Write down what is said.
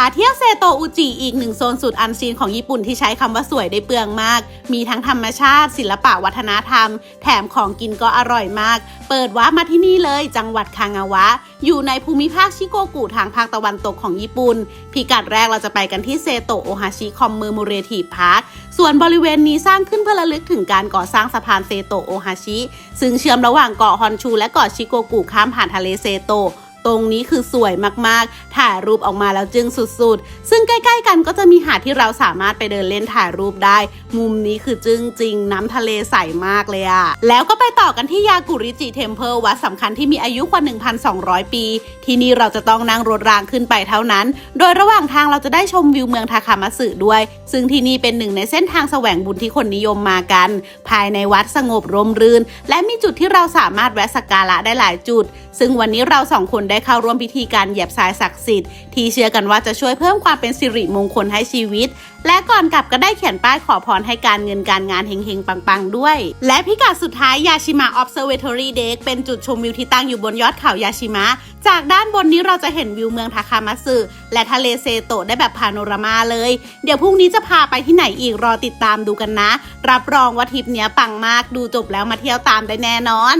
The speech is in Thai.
าเที่ยวเซโตอุจิอีกหนึ่งโซนสุดอันซีนของญี่ปุ่นที่ใช้คำว่าสวยได้เปลืองมาก มีทั้งธรรมชาติ ศิลปะวัฒนธรรม แถมของกินก็อร่อยมาก เปิดว้ามาที่นี่เลย จังหวัดคางาวะ อยู่ในภูมิภาคชิโกกุทางภาคตะวันตกของญี่ปุ่น พิกัดแรกเราจะไปกันที่เซโตโอฮาชิคอมมือมูเรทีพาร์คส่วนบริเวณนี้สร้างขึ้นเพื่อระลึกถึงการก่อสร้างสะพานเซโตโอฮาชิซึ่งเชื่อมระหว่างเกาะฮอนชู และเกาะชิโกกุข้ามผ่านทะเลเซโต ตรงนี้คือสวยมากๆ ถ่ายรูปออกมาแล้วจึงสุดๆ ซึ่งใกล้ๆกันก็จะมีหาดที่เราสามารถไปเดินเล่นถ่ายรูปได้ มุมนี้คือจึงจริงน้ำทะเลใสมากเลยอะแล้วก็ไปต่อกันที่ยากุริจิเทมเพลวัดสำคัญที่มีอายุกว่า 1,200 ปี ที่นี่เราจะต้องนั่งรถรางขึ้นไปเท่านั้น โดยระหว่างทางเราจะได้ชมวิวเมืองทาคามาสึด้วย ซึ่งที่นี่เป็นหนึ่งในเส้นทางแสวงบุญที่คนนิยมมากัน ภายในวัดสงบร่มรื่น และมีจุดที่เราสามารถแวะสักการะได้หลายจุด ซึ่งวันนี้เราสองคนได้ได้เข้าร่วมพิธีการเหยียบทรายศักดิ์สิทธิ์ที่เชื่อกันว่าจะช่วยเพิ่มความเป็นสิริมงคลให้ชีวิต และก่อนกลับก็ได้เขียนป้ายขอพรให้การเงินการงานเฮงๆ ปังๆ ด้วย และพิกัดสุดท้ายยาชิมะ Observatory Deck เป็นจุดชมวิวที่ตั้งอยู่บนยอดเขายาชิมะ จากด้านบนนี้เราจะเห็นวิวเมืองทาคามาสึและทะเลเซโตะได้แบบพาโนรามาเลย เดี๋ยวพรุ่งนี้จะพาไปที่ไหนอีกรอติดตามดูกันนะ รับรองว่าทริปเนี้ยปังมากดูจบแล้วมาเที่ยวตามได้แน่นอน